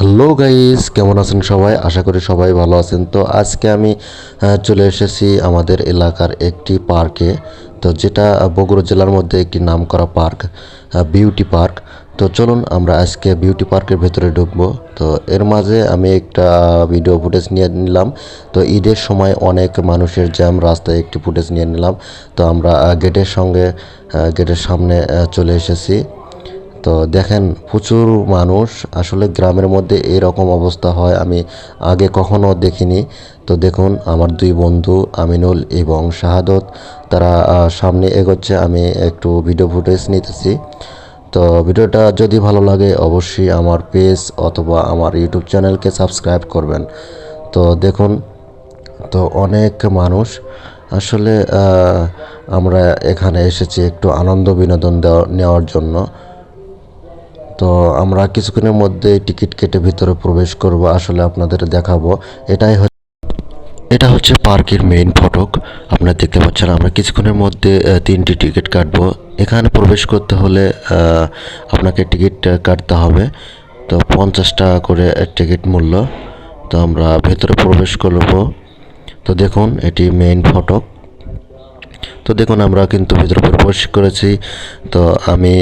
Hello guys, কেমন আছেন সবাই? আশা করি সবাই ভালো আছেন। তো আজকে আমি চলে এসেছি আমাদের এলাকার একটি পার্কে। তো যেটা বগুড়া জেলার মধ্যে একটি নামকরা পার্ক বিউটি পার্ক। তো চলুন আমরা আজকে বিউটি পার্কের ভেতরে ঢুকবো। তো এর মাঝে আমি একটা ভিডিও ফুটেজ নিয়ে নিলাম। তো ঈদের সময় অনেক মানুষের জ্যাম, রাস্তায় একটি ফুটেজ নিয়ে নিলাম। তো আমরা গেটের সঙ্গে গেটের সামনে চলে এসেছি। তো দেখেন, প্রচুর মানুষ আসলে গ্রামের মধ্যে এরকম অবস্থা হয়, আমি আগে কখনো দেখিনি। তো দেখুন, আমার দুই বন্ধু আমিনুল এবং শাহাদত, তারা সামনে এগোচ্ছে, আমি একটু ভিডিও ফুটেজ নিতেছি। তো ভিডিওটা যদি ভালো লাগে, অবশ্যই আমার পেজ অথবা আমার ইউটিউব চ্যানেলকে সাবস্ক্রাইব করবেন। তো দেখুন, তো অনেক মানুষ আসলে আমরা এখানে এসেছি একটু আনন্দ বিনোদন দেওয়া, নেওয়ার জন্য। তো আমরা কিছুক্ষণের মধ্যে টিকিট কেটে ভিতরে প্রবেশ করব, আসলে আপনাদের দেখাবো। এটাই এটা হচ্ছে পার্কের মেইন ফটক। আপনারা দেখতে পাচ্ছেন, আমরা কিছুক্ষণের মধ্যে তিনটি টিকিট কাটবো। এখানে প্রবেশ করতে হলে আপনাকে টিকিট কাটতে হবে। তো পঞ্চাশ টাকা করে টিকিট মূল্য। তো আমরা ভেতরে প্রবেশ করব। তো দেখুন, এটি মেইন ফটক। তো দেখুন, আমরা কিন্তু ভিতরে প্রবেশ করেছি। তো আমি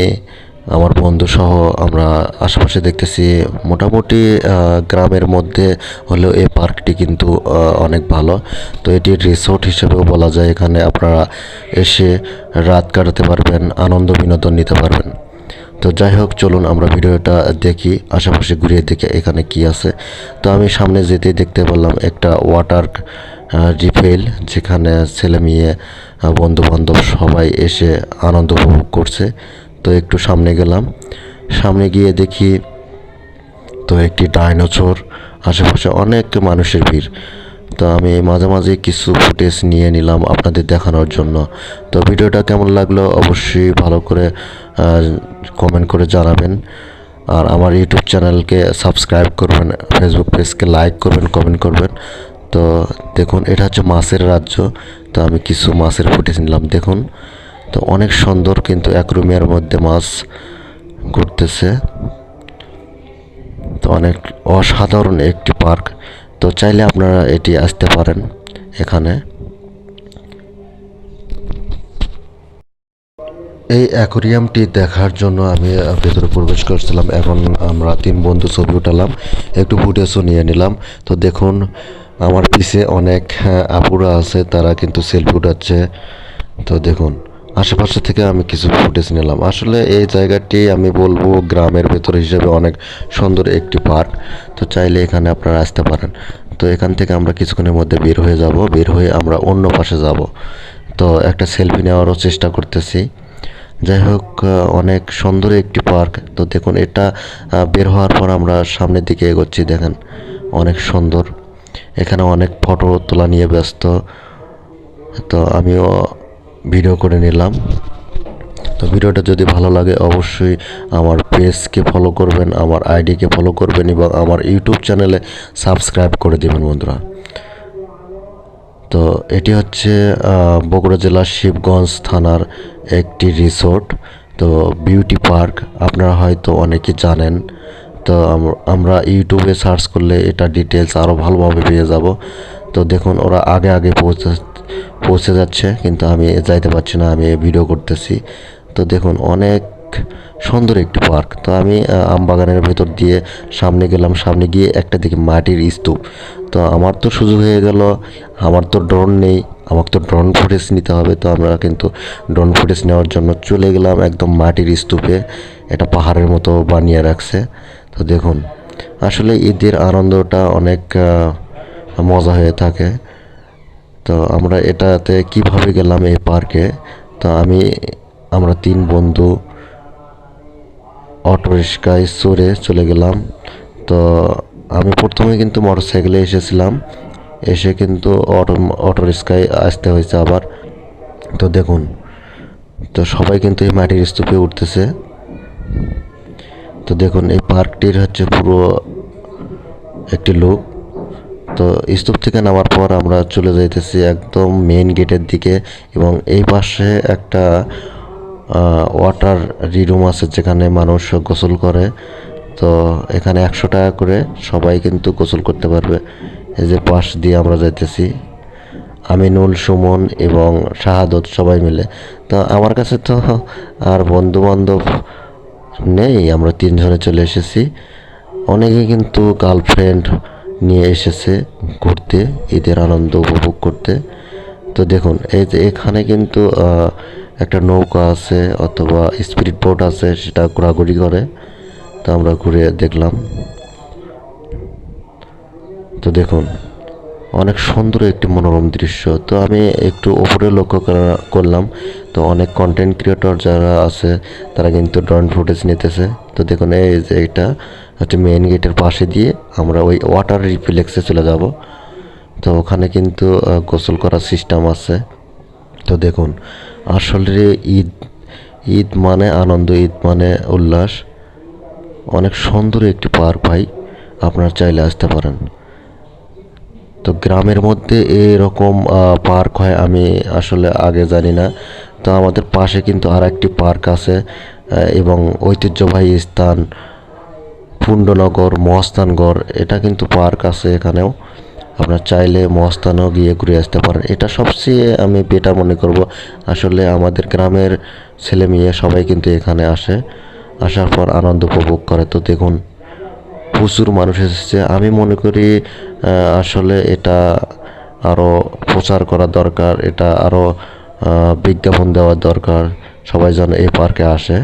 আমার বন্ধু সহ আমরা আশেপাশে দেখতেছি, মোটামুটি গ্রামের মধ্যে হলেও এই পার্কটি কিন্তু অনেক ভালো। তো এটি রিসোর্ট হিসেবেও বলা যায়, এখানে আপনারা এসে রাত কাটাতে পারবেন, আনন্দ বিনোদন নিতে পারবেন। তো যাই হোক, চলুন আমরা ভিডিওটা দেখি, আশেপাশে ঘুরিয়ে দেখে এখানে কি আছে। তো আমি সামনে যেতেই দেখতে পেলাম একটা ওয়াটার রিফেল, যেখানে ছেলে মেয়ে বন্ধু বান্ধব সবাই এসে আনন্দ উপভোগ করছে। তো একটু সামনে গেলাম। সামনে গিয়ে দেখি তো একটি ডাইনোসর, আশেপাশে অনেক মানুষের ভিড়। তো আমি মাঝে মাঝে কিছু ফুটেজ নিয়ে নিলাম আপনাদের দেখানোর জন্য। তো ভিডিওটা কেমন লাগল অবশ্যই ভালো করে কমেন্ট করে জানাবেন। আর আমার ইউটিউব চ্যানেলকে সাবস্ক্রাইব করবেন ফেসবুক পেজকে লাইক করবেন কমেন্ট করবেন। তো দেখুন, এটা হচ্ছে মাছের রাজ্য। তো আমি কিছু মাছের ফুটেজ নিলাম, দেখুন। তো অনেক সুন্দর কিন্তু এক রুমের মধ্যে মাছ ঘুরতেছে। তো অনেক অসাধারণ একটি পার্ক। তো চাইলে আপনারা এটি আসতে পারেন এখানে। এই অ্যাকোরিয়ামটি দেখার জন্য আমি ভেতরে প্রবেশ করছিলাম এখন আমরা তিন বন্ধু ছবি উঠালাম, একটু ফুটেজও নিয়ে নিলাম। তো দেখুন, আমার পিছে অনেক আপুরা আছে, তারা কিন্তু সেলফি উঠাচ্ছে। তো দেখুন আশেপাশে থেকে আমি কিছু ফুটেজ নিলাম। আসলে এই জায়গাটি আমি বলব গ্রামের ভেতর হিসেবে অনেক সুন্দর একটি পার্ক। তো চাইলে এখানে আপনারা আসতে পারেন। তো এখান থেকে আমরা কিছুক্ষণের মধ্যে বের হয়ে যাব। বের হয়ে আমরা অন্য পাশে যাব। তো একটা সেলফি নেওয়ারও চেষ্টা করতেছি। যাই হোক অনেক সুন্দর একটি পার্ক। তো দেখুন, এটা বের হওয়ার পর আমরা সামনের দিকে এগোচ্ছি, দেখেন। অনেক সুন্দর। এখানে অনেক ফটো তোলা নিয়ে ব্যস্ত। তো আমিও ভিডিও করে নিলাম। তো ভিডিওটা যদি ভালো লাগে, অবশ্যই আমার পেজকে ফলো করবেন, আমার আইডিকে ফলো করবেন এবং আমার ইউটিউব চ্যানেলে সাবস্ক্রাইব করে দেবেন বন্ধুরা। তো এটি হচ্ছে বগুড়া জেলার শিবগঞ্জ থানার একটি রিসোর্ট তো বিউটি পার্ক আপনারা হয়তো অনেকে জানেন। তো আমরা ইউটিউবে সার্চ করলে এটা ডিটেলস আরও ভালোভাবে পেয়ে যাব। তো দেখুন, ওরা আগে আগে পৌঁছে পৌঁছে যাচ্ছে, কিন্তু আমি যাইতে পারছি না, আমি ভিডিও করতেছি। তো দেখুন, অনেক সুন্দর একটি পার্ক। তো আমি আমবাগানের ভেতর দিয়ে সামনে গেলাম, সামনে গিয়ে একটা দেখি মাটির স্তূপ। তো আমার তো সুযোগ হয়ে গেল, আমার তো ড্রোন নেই, আমাকে তো ড্রোন ফুটেজ নিতে হবে। তো আমরা কিন্তু ড্রোন ফুটেজ নেওয়ার জন্য চলে গেলাম একদম মাটির স্তূপে এটা পাহাড়ের মতো বানিয়ে রাখছে। তো দেখুন, আসলে ঈদের আনন্দটা অনেক মজা হয়ে থাকে। তো আমরা এটাতে কীভাবে গেলাম এই পার্কে? তো আমি, আমরা তিন বন্ধু, অটো রিক্সায় চড়ে চলে গেলাম। তো আমি প্রথমে কিন্তু মোটর সাইকেলে এসেছিলাম। এসে কিন্তু অটো অটো রিক্সায় আসতে হয়েছে আবার। তো দেখুন, তো সবাই কিন্তু এই মাটির স্তূপে উঠতেছে। তো দেখুন, এই পার্কটির হচ্ছে পুরো একটি লুক। তো স্তূপ থেকে নামার পর আমরা চলে যাইতেছি একদম মেইন গেটের দিকে এবং এই পাশে একটা ওয়াটার রিরুম আছে যেখানে মানুষ গোসল করে। তো এখানে একশো টাকা করে সবাই কিন্তু গোসল করতে পারবে। এই যে পাশ দিয়ে আমরা যাইতেছি। আমিনুল, সুমন এবং শাহাদত সবাই মিলে। তো আমার কাছে তো আর বন্ধু বান্ধব নেই, আমরা তিনজনে চলে এসেছি। অনেকে কিন্তু গার্লফ্রেন্ড নিয়ে এসেছে ঘুরতে, ঈদের আনন্দ উপভোগ করতে। তো দেখুন, এই যে এখানে কিন্তু একটা নৌকা আছে অথবা স্পিরিট বোট আছে, সেটা ঘোরাঘুরি করে। তো আমরা ঘুরে দেখলাম। তো দেখুন অনেক সুন্দর একটি মনোরম দৃশ্য। তো আমি একটু ওপরে লক্ষ্য করা- করলাম। তো অনেক কন্টেন্ট ক্রিয়েটর যারা আছে, তারা কিন্তু ড্রোন ফুটেজ নিতেছে। তো দেখুন, এই যে এটা হচ্ছে মেইন গেটের পাশে দিয়ে আমরা ওই ওয়াটার রিফ্লেক্সে চলে যাব। তো ওখানে কিন্তু গোসল করার সিস্টেম আছে। তো দেখুন, আসলে ঈদ ঈদ মানে আনন্দ, ঈদ মানে উল্লাস। অনেক সুন্দর একটি পার্ক ভাই, আপনারা চাইলে আসতে পারেন। তো গ্রামের মধ্যে এরকম পার্ক হয়, আমি আসলে আগে জানি না। তো আমাদের পাশে কিন্তু আর একটি পার্ক আছে এবং ঐতিহ্যবাহী স্থান পুণ্ডনগর, মহাস্থানগড়, এটা কিন্তু পার্ক আছে এখানেও। আপনার চাইলে মহাস্থানেও গিয়ে ঘুরে আসতে পারেন। এটা সবচেয়ে আমি বেটার মনে করব। আসলে আমাদের গ্রামের ছেলে মেয়ে সবাই কিন্তু এখানে আসে, আসার পর আনন্দ উপভোগ করে। তো দেখুন প্রচুর মানুষ এসেছে। আমি মনে করি আসলে এটা আরও প্রচার করা দরকার, এটা আরও বিজ্ঞাপন দেওয়ার দরকার, সবাই যেন এই পার্কে আসে।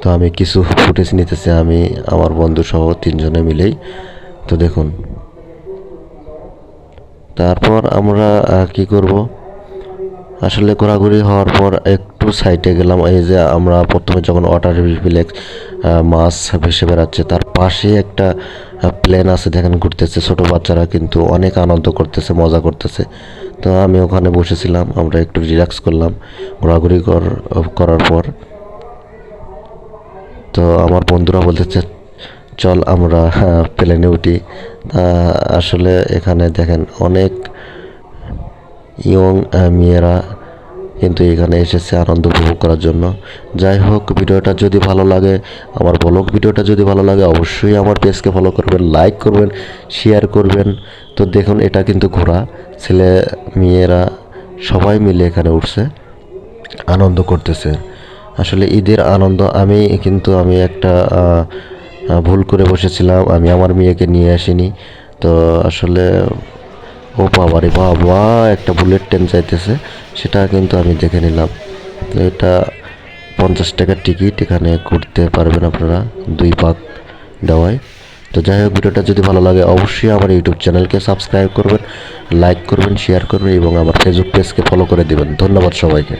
তো আমি কিছু ফুটেজ নিতেছি, আমি, আমার বন্ধু সহ তিনজনে মিলেই। তো দেখুন। তারপর আমরা কি করব? আসলে ঘোরাঘুরি হওয়ার পর একটু সাইডে গেলাম। এই যে আমরা প্রথমে যখন ওয়াটার রিফ্লেক্স মাছ ভেসে বেড়াচ্ছে তার পাশে একটা প্লেন আছে দেখেন ঘুরতেছে। ছোট বাচ্চারা কিন্তু অনেক আনন্দ করতেছে মজা করতেছে। তো আমি ওখানে বসেছিলাম আমরা একটু রিল্যাক্স করলাম ঘোরাঘুরি কর- করার পর। তো আমার বন্ধুরা বলতেছে চল আমরা হ্যাঁ, প্লেনে উঠি। তা আসলে এখানে দেখেন অনেক ইয়ং মেয়েরা কিন্তু এখানে এসেছে আনন্দ উপভোগ করার জন্য। যাই হোক, ভিডিওটা যদি ভালো লাগে, আমার ব্লগ ভিডিওটা যদি ভালো লাগে, অবশ্যই আমার পেজকে ফলো করবেন লাইক করবেন শেয়ার করবেন। তো দেখুন, এটা কিন্তু ঘোরা ছেলে মেয়েরা সবাই মিলে এখানে উঠছে, আনন্দ করতেছে। আসলে ঈদের আনন্দ আমি, কিন্তু আমি একটা ভুল করে বসেছিলাম, আমি আমার মেয়েকে নিয়ে আসিনি। তো আসলে ও বাবা রে বাবা, একটা বুলেট ট্রেন চাইতেছে সেটা কিন্তু আমি দেখে নিলাম। তো এটা পঞ্চাশ টাকার টিকিট এখানে করতে পারবেন আপনারা দুই পাক দেওয়ায়। তো যাই হোক, ভিডিওটা যদি ভালো লাগে, অবশ্যই আমার ইউটিউব চ্যানেলকে সাবস্ক্রাইব করবেন লাইক করবেন শেয়ার করবেন এবং আমার ফেসবুক পেজকে ফলো করে দেবেন। ধন্যবাদ সবাইকে।